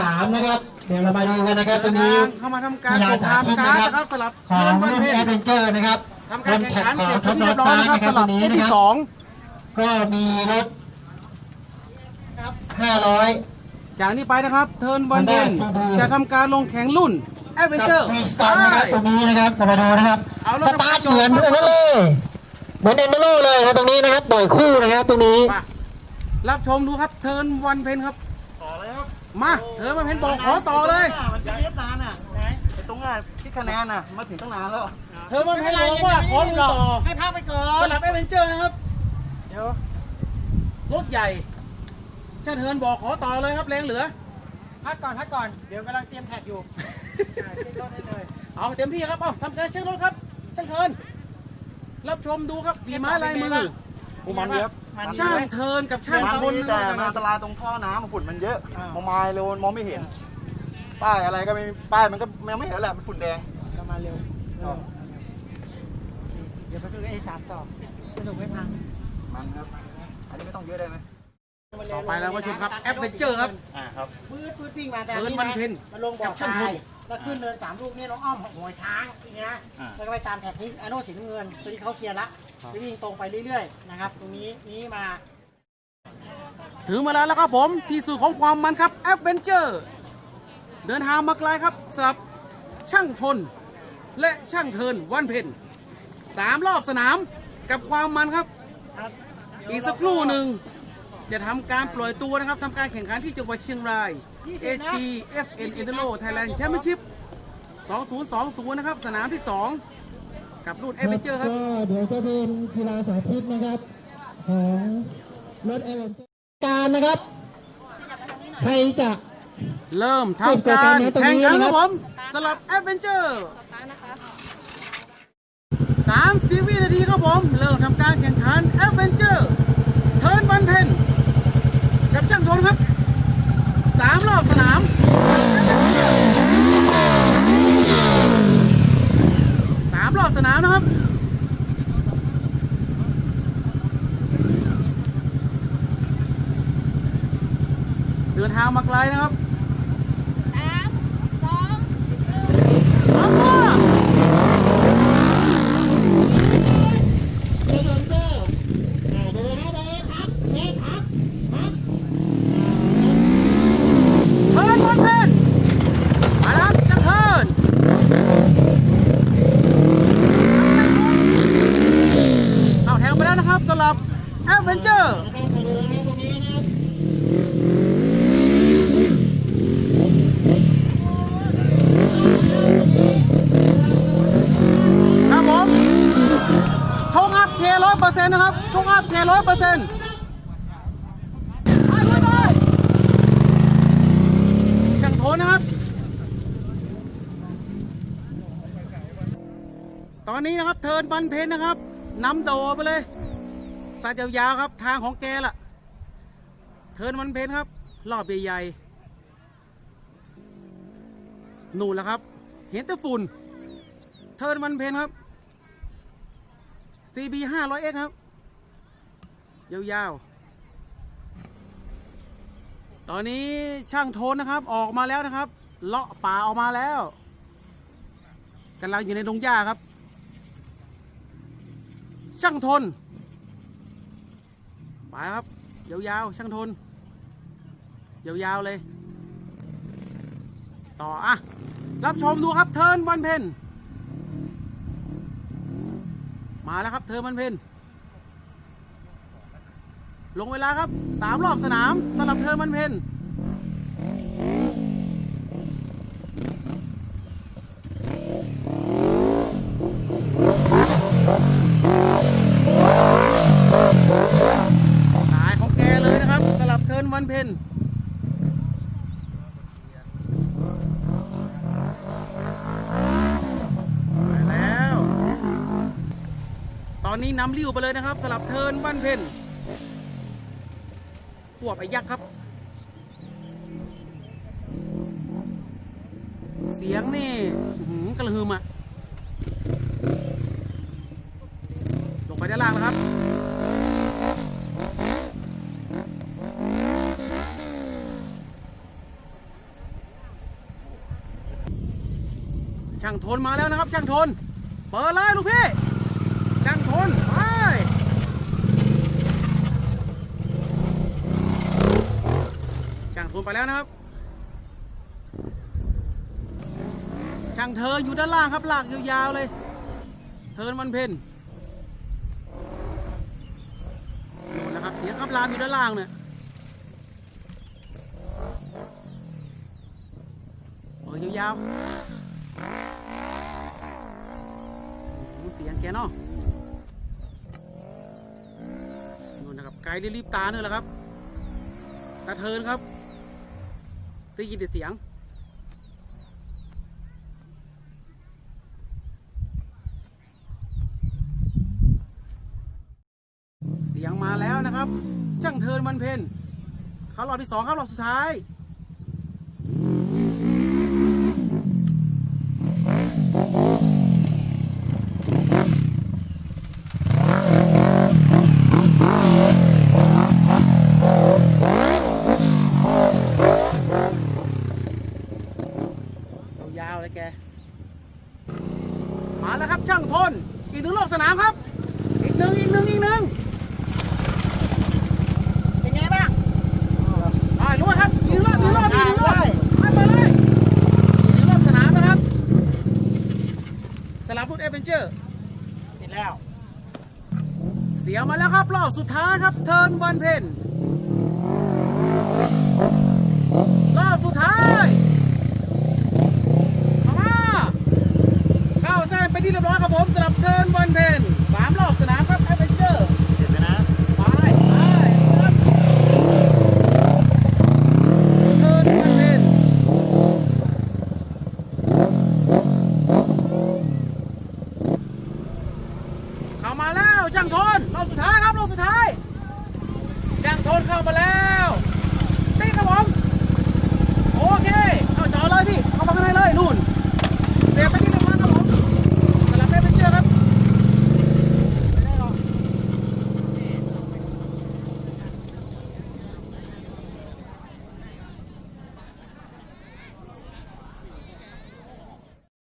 สามนะครับ เดี๋ยวเรามาดูกันนะครับตรงนี้เข้ามาทำการกีฬาส่งสาตามธิตการนะดครับนะครับสลับของเทิร์นวันรุ่นเพแอดเวนเจอร์นะครับทำการแข่งขันขอเสร็จท็เป็อปนดอที่ทเรียบร้อยพานะร์ครับนะครับสตลัรบงนี้คู่นะที่ครับสองก็มีรถห้าร้อยจากนี้ไปนะครับ เทิร์นวันเพน Honda CB จะทำการลงแข่งรุ่นแอดเวนกับเจอร์วีสตอร์นะครับตรงนี้นะครับเรามาดูนะครับเอารถสตาร์ทเหมือนเอนเดโร่เหมือนเอนเดโร่เลยนะตรงนี้นะครับปล่อยคู่นะครับตรงนี้มารับชมดูครับเทิร์นวันเพนครับ ต่อเลยครับมาเทิร์นวันเพนบอกขอต่อเลย มันจะเย็บนานอะไหนไอ้ตรงอะคิดคะแนนอะมาถึงตั้งนานแล้วเทิร์นวันเพนบอกว่าขอลุยต่อให้พักไปก่อสนลับแอดเวนเจอร์นะครับเดี๋ยวรถใหญ่ช่างเทิร์นบอกขอต่อเลยครับแรงเหลือพักก่อนพักก่อนเดี๋ยวกำลังเตรียมแท็กอยู่อ่าเช็ครถได้เลยเอาเต็มที่ครับเอาทำการเช็ครถครับช่างเทิร์นรับชมดูครับฝีไม้ลายมือกูมันเยอะ ช่างเทิร์นกับช่างทนนะคแต่รับมันอันตรายตรงท่อน้ำฝุ่นมันเยอะมองมาเร็วมองไม่เห็น ป้ายอะไรก็ไม่ป้ายมันก็ยังไม่เห็นแหละมันฝุ่นแดงเรามาเร็วเร็ว เดี๋ยวไปซื้อไอ้สามต่อสนุกไม่พังมันครับ อันนี้ไม่ต้องเยอะได้ไหมต่อไปเรามาชมครับแอดเวนเจอร์ครับอ่าครับปืดปืดวิ่งมาแต่เทิร์นวันเพ็ญมันลงบ่กัอบทช่างรายทน แล้วขึ้นเนินสามลูกนี่น้องอ้อมหัวช้างอย่างเงี้ยอ่า แล้วก็ไปตามแถบนี้อโนสีน้ำเงินตัวที่เขาเคลียร์ละไปวิ่งตรงไปเรื่อยๆนะครับ ตรงนี้นี้มา ถึงเวลาแล้วครับผมที่สุดของความมันครับแอดเวนเจอร์เดินทางมาไกลครับสำหรับช่างทน และช่างเทิร์นวันเพ็ญสามรอบสนามกับความมันครับ ครับอีกสักครู่หนึ่งจะทำการปล่อยตัวนะครับทำการแข่งขันที่จังหวัดเชียงราย SG FN Enduro Thailand Championship 2020 นะครับ สนามที่ 2 กับรุ่น a อ v e n เจอร์ครับ ก็เดี๋ยวจะเป็นกีฬาสาธิตนะครับ ของรถแอดเวนเจอร์การนะครับ ใครจะเริ่มทำการแข่งขันครับผมสำหรับ a อ v e n เจอร์สามสิบวินาทีครับผม เริ่มทำการแข่งขัน a อ v e n เจอร์เทิร์นวันเพนกับช่างทนครับสามรอบสนาม สามรอบสนามนะครับ เดิ นทางมาไกลนะครับสามสองพร้อมตัวแอดเวนเจอร์อ่าเดี๋ยวนเดี๋ยวนครับเดี๋ยวครับครับเทิร์นวันเพนมาแล้วครับจังเทิร์นเอาแทงไปแล้วนะครับสำหรับแอดเวนเจอร์ นะครับมาดูนะครับตรงนี้นะครับ ครับผมชงอัพ เคร้อยเปอร์เซ็นต์นะครับชงอัพเคร้อยเปอร์เซ็นต์ไปไปไปช่งโทนะครับ ตอนนี้นะครับเทินบันเพนนะครับนำโดไปเลยสายยาวๆครับทางของแกล่ะ เทินวันเพนครับ รอบใหญ่ๆนู่นแหละครับ เห็นแต่ฝุ่นเทินวันเพนครับ CB 500X ครับ ยาวๆ ตอนนี้ช่างโทนนะครับออกมาแล้วนะครับ เลาะป่าออกมาแล้วกำลังอยู่ในดงหญ้าครับ ช่างทนไปครับ ยาวๆ ช่างทน ยาวๆ เลย ต่ออะรับชมดูครับเทิร์นวันเพน มาแล้วครับ เธอมันเพนลงเวลาครับสามรอบสนามสำหรับเธอมันเพน ตอนนี้นำริ้วไปเลยนะครับ สลับเทินบ้านเพ่นขวบไอ้ยักษ์ครับ เสียงนี่กระหึ่มอะลงไปด้านล่างแล้วครับช่างทนมาแล้วนะครับ ช่างทน เปิดเลยลูกพี่ ช่างทนไปแล้วนะครับ ช่างเธออยู่ด้านล่างครับลากยาวๆเลย เทินวันเพ็ญโน่นนะครับ เสียงขับรามอยู่ด้านล่างเนี่ยโอ้ยยาวๆเสียงแกเนาะนู่นนะครับไกลรีบตาเนี่ยแหละครับตาเทินครับ ได้ยินแต่เสียง เสียงมาแล้วนะครับ จังเทินมันเพนเขารอบที่สองครับรอบสุดท้ายาวๆเลยแก มาแล้วครับช่างทน อีกหนึ่งรอบสนามครับ อีก หนึ่งอีกหนึ่งอีกหนึ่งเป็นไงบ้างอ่ารู้ครับอีกหนึ่งรอบอีกหนึ่งรอบอีกหนึ่งรอบได้ให้มาเลยอีกหนึ่งรอบสนามนะครับสลับรุ่นเอเวนเจอร์ติดแล้ว เสียมาแล้วครับรอบสุดท้ายครับเทิร์นวันเพน เข้ามาแล้วช่างทนรอบสุดท้ายครับรอบสุดท้ายช่างทนเข้ามาแล้วตีครับผมโอเคเข้าจอเลยพี่เข้ามาข้างในเลยนู่น